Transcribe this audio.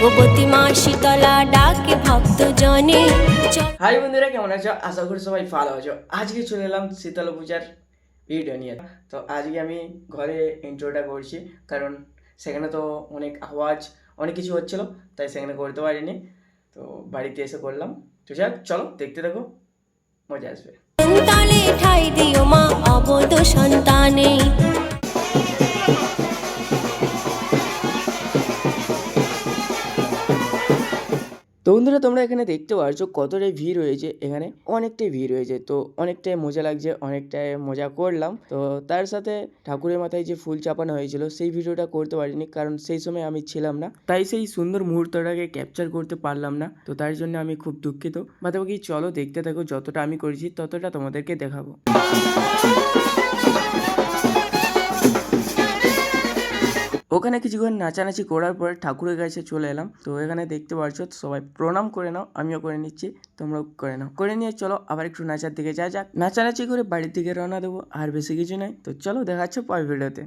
ভগবতী মা শীতলা ডাকে ভক্ত জনে হাই বন্ধুরা কেমন আছো? আশা করি সবাই ভালো আছো। আজকে চলে এলাম শীতলা পূজার ভিডিও নিয়ে। তো আজকে আমি ঘরে ইন্ট্রোটা করছি কারণ সেখানে তো অনেক আওয়াজ অনেক কিছু হচ্ছিল তাই সেখানে করতে পারিনি। তো বাড়িতে এসে করলাম। তো যাক চলো দেখতে দেখো মজা আসবে। তালে ঠাই দিও মা অবধ সন্তানে। তো বন্ধুরা, তোমরা এখানে দেখতে পারছ কতটাই ভিড় হয়েছে এখানে অনেকটাই ভিড় হয়েছে তো অনেকটাই মজা লাগছে, অনেকটাই মজা করলাম। তো তার সাথে ঠাকুরের মাথায় যে ফুল চাপানো হয়েছিল, সেই ভিডিওটা করতে পারিনি, কারণ সেই সময় আমি ছিলাম না। তাই সেই সুন্দর মুহূর্তটাকে ক্যাপচার করতে পারলাম না। তো তার জন্য আমি খুব দুঃখিত। বাকি চলো দেখতে থাকো, যতটা আমি করেছি ততটা তোমাদেরকে দেখাবো। ওখানে কিছুক্ষণ নাচানাচি করার পরে ঠাকুরের কাছে চলে এলাম। তো এখানে দেখতে পারছ সবাই প্রণাম করে নাও, আমিও করে নিচ্ছি, তোমরাও করে নাও। করে নিয়ে চলো, আবার একটু নাচার দিকে যা যাক। নাচানাচি করে বাড়ির দিকে রওনা দেবো, আর বেশি কিছু নাই তো চলো, দেখাচ্ছ পরের ভিডিওতে।